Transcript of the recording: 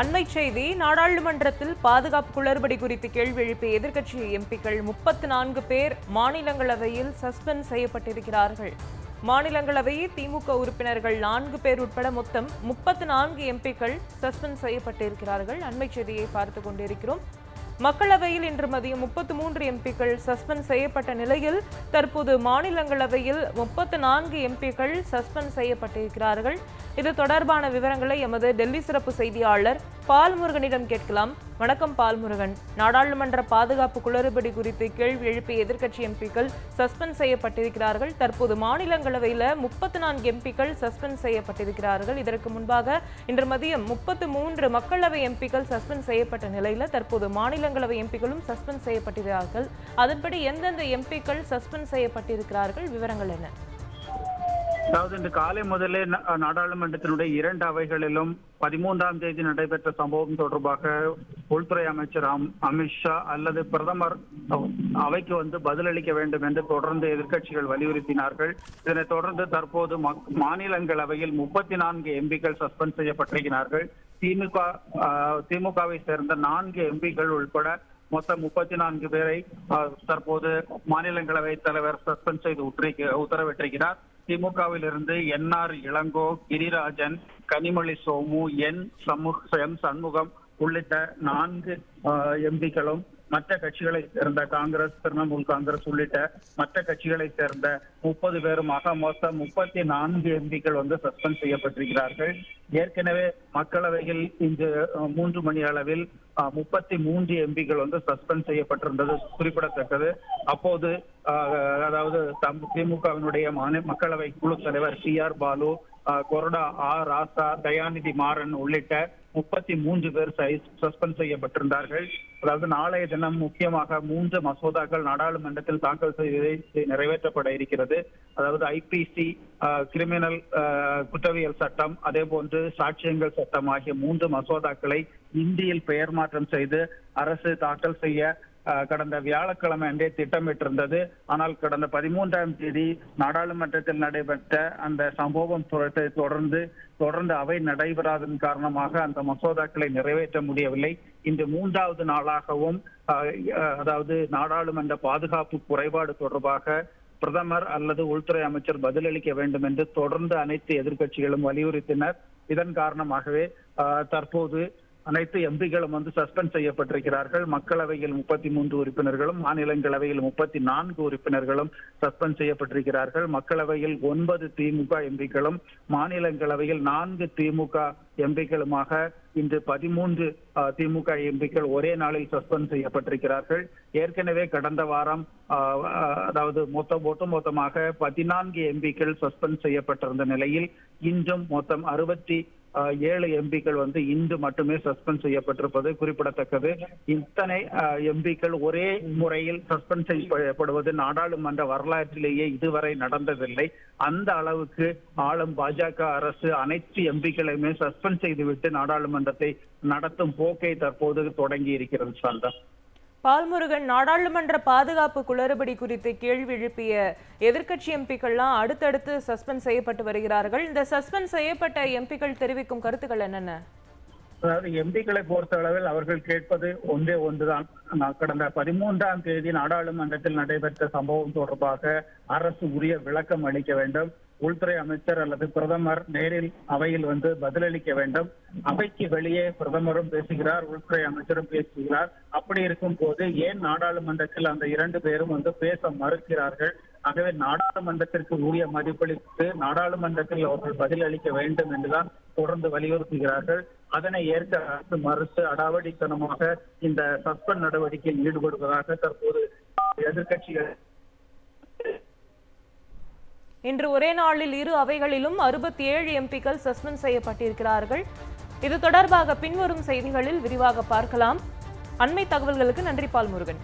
அண்மை செய்தி நாடாளுமன்றத்தில் பாதுகாப்பு குளறுபடி குறித்து கேள்வி எழுப்பிய எதிர்க்கட்சி எம்பிக்கள் முப்பத்து நான்கு பேர் மாநிலங்களவையில் சஸ்பெண்ட் செய்யப்பட்டிருக்கிறார்கள். மாநிலங்களவையில் திமுக உறுப்பினர்கள் நான்கு பேர் உட்பட மொத்தம் முப்பத்து நான்கு எம்பிக்கள் சஸ்பெண்ட் செய்யப்பட்டிருக்கிறார்கள். அண்மை செய்தியை பார்த்து கொண்டிருக்கிறோம். மக்களவையில் இன்று மதியம் முப்பத்து மூன்று எம்பிக்கள் சஸ்பெண்ட் செய்யப்பட்ட நிலையில் தற்போது மாநிலங்களவையில் முப்பத்து நான்கு எம்பிக்கள் சஸ்பெண்ட் செய்யப்பட்டிருக்கிறார்கள். இது தொடர்பான விவரங்களை எமது டெல்லி சிறப்பு செய்தியாளர் பால்முருகனிடம் கேட்கலாம். வணக்கம் பால்முருகன். நாடாளுமன்ற பாதுகாப்பு குளறுபடி குறித்து கேள்வி எழுப்பிய எதிர்க்கட்சி எம்பிக்கள் சஸ்பெண்ட் செய்யப்பட்டிருக்கிறார்கள். தற்போது மாநிலங்களவையில் முப்பத்து நான்கு எம்பிக்கள் சஸ்பெண்ட் செய்யப்பட்டிருக்கிறார்கள். இதற்கு முன்பாக இன்று மதியம் முப்பத்து மூன்று மக்களவை எம்பிக்கள் சஸ்பெண்ட் செய்யப்பட்ட நிலையில் தற்போது மாநிலங்களவை எம்பிக்களும் சஸ்பெண்ட் செய்யப்பட்டிருக்கிறார்கள். அதன்படி எந்தெந்த எம்பிக்கள் சஸ்பெண்ட் செய்யப்பட்டிருக்கிறார்கள்? விவரங்கள் என்ன? அதாவது இன்று காலை முதலே நாடாளுமன்றத்தினுடைய இரண்டு அவைகளிலும் பதிமூன்றாம் தேதி நடைபெற்ற சம்பவம் தொடர்பாக உள்துறை அமைச்சர் அமித்ஷா அல்லது பிரதமர் அவைக்கு வந்து பதிலளிக்க வேண்டும் என்று தொடர்ந்து எதிர்க்கட்சிகள் வலியுறுத்தினார்கள். இதனைத் தொடர்ந்து தற்போது மாநிலங்களவையில் முப்பத்தி நான்கு எம்பிக்கள் சஸ்பெண்ட் செய்யப்பட்டிருக்கிறார்கள். திமுக ஆஹ், திமுகவை சேர்ந்த நான்கு எம்பிக்கள் உள்பட மொத்தம் முப்பத்தி நான்கு பேரை தற்போது மாநிலங்களவை தலைவர் சஸ்பெண்ட் செய்து உத்தரவிட்டிருக்கிறார். திமுகவில் இருந்து என்ஆர் இளங்கோ கிரிராஜன் கனிமொழி சோமு என் சமூக எம் சண்முகம் உள்ளிட்ட நான்கு எம்பிக்களும் மற்ற கட்சிகளை சேர்ந்த காங்கிரஸ் திரிணாமுல் காங்கிரஸ் உள்ளிட்ட மற்ற கட்சிகளை சேர்ந்த முப்பது பேருமாக மொத்தம் முப்பத்தி நான்கு எம்பிக்கள் வந்து சஸ்பெண்ட் செய்யப்பட்டிருக்கிறார்கள். ஏற்கனவே மக்களவையில் இன்று மூன்று மணி அளவில் முப்பத்தி மூன்று எம்பிக்கள் வந்து சஸ்பெண்ட் செய்யப்பட்டிருந்தது குறிப்பிடத்தக்கது. அப்போது அதாவது திமுகவினுடைய மாநில மக்களவை குழு தலைவர் சி ஆர் பாலு அஹ், ஆ ராசா தயாநிதி மாறன் உள்ளிட்ட முப்பத்தி மூன்று பேர் சஸ்பெண்ட் செய்யப்பட்டிருந்தார்கள். அதாவது நாளைய தினம் முக்கியமாக மூன்று மசோதாக்கள் நாடாளுமன்றத்தில் தாக்கல் செய்து நிறைவேற்றப்பட இருக்கிறது. அதாவது ஐபிசி கிரிமினல் குற்றவியல் சட்டம் அதே போன்று சாட்சியங்கள் சட்டம் ஆகிய மூன்று மசோதாக்களை இந்தியில் பெயர் மாற்றம் செய்து அரசு தாக்கல் செய்ய கடந்த வியாழக்கிழமை அன்றே திட்டமிட்டிருந்தது. ஆனால் கடந்த பதிமூன்றாம் தேதி நாடாளுமன்றத்தில் நடைபெற்ற அந்த சம்பவம் தொடர்ந்து தொடர்ந்து அவை நடைபெறாததன் காரணமாக அந்த மசோதாக்களை நிறைவேற்ற முடியவில்லை. இன்று மூன்றாவது நாளாகவும் அதாவது நாடாளுமன்ற பாதுகாப்பு குறைபாடு தொடர்பாக பிரதமர் அல்லது உள்துறை அமைச்சர் பதிலளிக்க வேண்டும் என்று தொடர்ந்து அனைத்து எதிர்க்கட்சிகளும் வலியுறுத்தினர். இதன் காரணமாகவே தற்போது அனைத்து எம்பிகளும் வந்து சஸ்பெண்ட் செய்யப்பட்டிருக்கிறார்கள். மக்களவையில் முப்பத்தி மூன்று உறுப்பினர்களும் மாநிலங்களவையில் முப்பத்தி நான்கு உறுப்பினர்களும் சஸ்பெண்ட் செய்யப்பட்டிருக்கிறார்கள். மக்களவையில் ஒன்பது திமுக எம்பிக்களும் மாநிலங்களவையில் நான்கு திமுக எம்பிக்களுமாக இன்று பதிமூன்று திமுக எம்பிக்கள் ஒரே நாளில் சஸ்பெண்ட் செய்யப்பட்டிருக்கிறார்கள். ஏற்கனவே கடந்த வாரம் அதாவது மொத்தம் ஒட்டுமொத்தமாக பதினான்கு எம்பிக்கள் சஸ்பெண்ட் செய்யப்பட்டிருந்த நிலையில் இன்றும் மொத்தம் அறுபத்தி ஏழு எம்பிக்கள் வந்து இன்று மட்டுமே சஸ்பெண்ட் செய்யப்பட்டிருப்பது குறிப்பிடத்தக்கது. இத்தனை எம்பிக்கள் ஒரே முறையில் சஸ்பெண்ட் செய்யப்படுவது நாடாளுமன்ற வரலாற்றிலேயே இதுவரை நடந்ததில்லை. அந்த அளவுக்கு ஆளும் பாஜக அரசு அனைத்து எம்பிக்களையுமே சஸ்பெண்ட் செய்துவிட்டு நாடாளுமன்றத்தை நடத்தும் போக்கை தற்போது தொடங்கி இருக்கிறது சாந்தா. பால்முருகன் நாடாளுமன்ற பாதுகாப்பு குளறுபடி குறித்து கேள்வி எழுப்பிய எதிர்க்கட்சி எம்பிக்கள்லாம் அடுத்தடுத்து சஸ்பெண்ட் செய்யப்பட்டு வருகிறார்கள். இந்த சஸ்பெண்ட் செய்யப்பட்ட எம்பிக்கள் தெரிவிக்கும் கருத்துக்கள் என்னென்ன? அதாவது எம்பிக்களை பொறுத்த அளவில் அவர்கள் கேட்பது ஒன்றே ஒன்றுதான். நான் கடந்த பதிமூன்றாம் தேதி நாடாளுமன்றத்தில் நடைபெற்ற சம்பவம் தொடர்பாக அரசு உரிய விளக்கம் அளிக்க வேண்டும். உள்துறை அமைச்சர் அல்லது பிரதமர் நேரில் அவையில் வந்து பதிலளிக்க வேண்டும். அவைக்கு வெளியே பிரதமரும் பேசுகிறார் உள்துறை அமைச்சரும் பேசுகிறார். அப்படி இருக்கும் போது ஏன் நாடாளுமன்றத்தில் அந்த இரண்டு பேரும் வந்து பேச மறுக்கிறார்கள்? ஆகவே நாடாளுமன்றத்திற்கு உரிய மதிப்பளித்து நாடாளுமன்றத்தில் அவர்கள் பதிலளிக்க வேண்டும் என்றுதான் தொடர்ந்து வலியுறுத்துகிறார்கள். அதனை ஏற்க அரசு மறுத்து அடாவடித்தனமாக இந்த சஸ்பெண்ட் நடவடிக்கையில் ஈடுபடுவதாக தற்போது எதிர்க்கட்சிகள் இன்று ஒரே நாளில் இரு அவைகளிலும் அறுபத்தி ஏழு எம்பிக்கள் சஸ்பெண்ட் செய்யப்பட்டிருக்கிறார்கள். இது தொடர்பாக பின்வரும் செய்திகளில் விரிவாக பார்க்கலாம். அண்மை தகவல்களுக்கு நன்றி பால் முருகன்